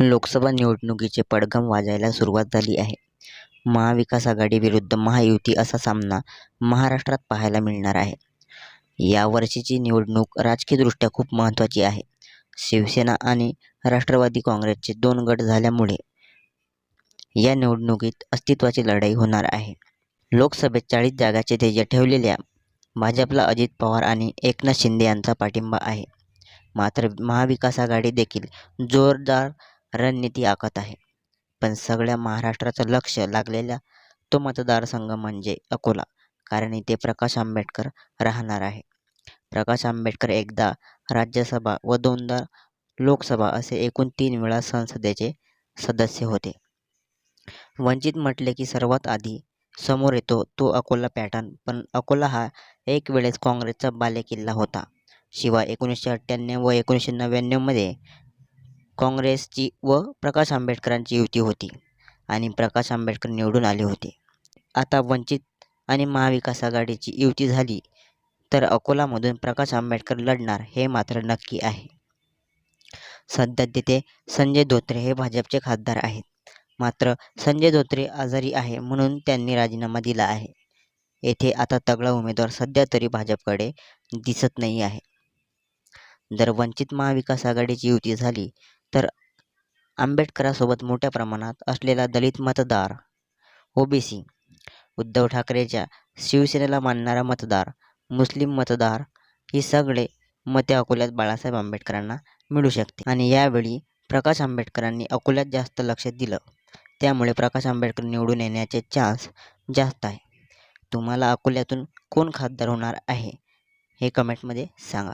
लोकसभा निवडणुकीचे पडघम वाजायला सुरुवात झाली आहे. महाविकास आघाडी विरुद्ध महायुती असा सामना महाराष्ट्रात पाहायला मिळणार आहे. यावर्षीची निवडणूक राजकीयदृष्ट्या खूप महत्त्वाची आहे. शिवसेना आणि राष्ट्रवादी काँग्रेसचे दोन गट झाल्यामुळे या निवडणुकीत अस्तित्वाची लढाई होणार आहे. लोकसभेत चाळीस जागाचे ध्येय ठेवलेल्या भाजपला अजित पवार आणि एकनाथ शिंदे यांचा पाठिंबा आहे. मात्र महाविकास आघाडी देखील जोरदार रणनीती आखत आहे. पण सगळ्या महाराष्ट्राचं लक्ष लागलेला तो मतदारसंघ म्हणजे अकोला. कारण इथे प्रकाश आंबेडकर राहणार आहे. प्रकाश आंबेडकर एकदा राज्यसभा व दोनदा लोकसभा असे एकूण तीन वेळा संसदेचे सदस्य होते. वंचित म्हटले की सर्वात आधी समोर येतो तो अकोला पॅटर्न. पण अकोला हा एक वेळेस काँग्रेसचा बालेकिल्ला होता. शिवाय एकोणीसशे अठ्ठ्याण्णव व एकोणीसशे नव्याण्णवमध्ये काँग्रेसची व प्रकाश आंबेडकरांची युती होती आणि प्रकाश आंबेडकर निवडून आले होते. आता वंचित आणि महाविकास आघाडीची युती झाली तर अकोलामधून प्रकाश आंबेडकर लढणार हे मात्र नक्की आहे. सध्या तिथे संजय धोत्रे हे भाजपचे खासदार आहेत. मात्र संजय धोत्रे आजारी आहे म्हणून त्यांनी राजीनामा दिला आहे. येथे आता तगडा उमेदवार सध्या तरी भाजपकडे दिसत नाही आहे. जर वंचित महाविकास आघाडीची युती झाली तर आंबेडकरासोबत मोठ्या प्रमाणात असलेला दलित मतदार, ओबीसी, उद्धव ठाकरेंच्या शिवसेनेला मानणारा मतदार, मुस्लिम मतदार ही सगळे मते अकोल्यात बाळासाहेब आंबेडकरांना मिळू शकते. आणि यावेळी प्रकाश आंबेडकरांनी अकोल्यात जास्त लक्ष दिलं त्यामुळे प्रकाश आंबेडकर निवडून येण्याचे चान्स जास्त आहे. तुम्हाला अकोल्यातून कोण खासदार होणार आहे हे कमेंटमध्ये सांगा.